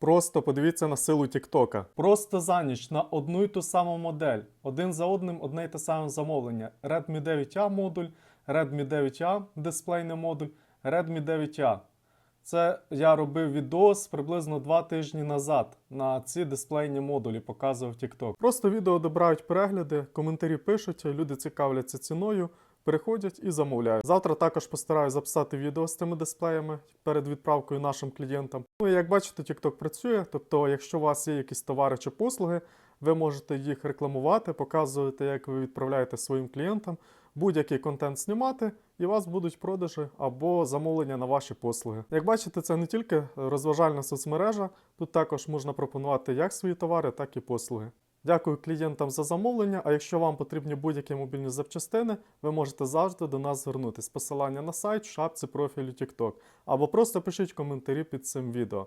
Просто подивіться на силу Тіктока. Просто за ніч на одну й ту саму модель. Один за одним одне й те саме замовлення. Redmi 9A модуль, Redmi 9A дисплейний модуль, Redmi 9A. Це я робив відос приблизно два тижні назад на ці дисплейні модулі, показував TikTok. Просто відео добирають перегляди, коментарі пишуть, люди цікавляться ціною, переходять і замовляють. Завтра також постараюсь записати відео з цими дисплеями перед відправкою нашим клієнтам. Ну і як бачите, TikTok працює. Тобто, якщо у вас є якісь товари чи послуги, ви можете їх рекламувати, показувати, як ви відправляєте своїм клієнтам, будь-який контент знімати, і у вас будуть продажі або замовлення на ваші послуги. Як бачите, це не тільки розважальна соцмережа, тут також можна пропонувати як свої товари, так і послуги. Дякую клієнтам за замовлення. А якщо вам потрібні будь-які мобільні запчастини, ви можете завжди до нас звернутись. Посилання на сайт шапці профілю TikTok. Або просто пишіть коментарі під цим відео.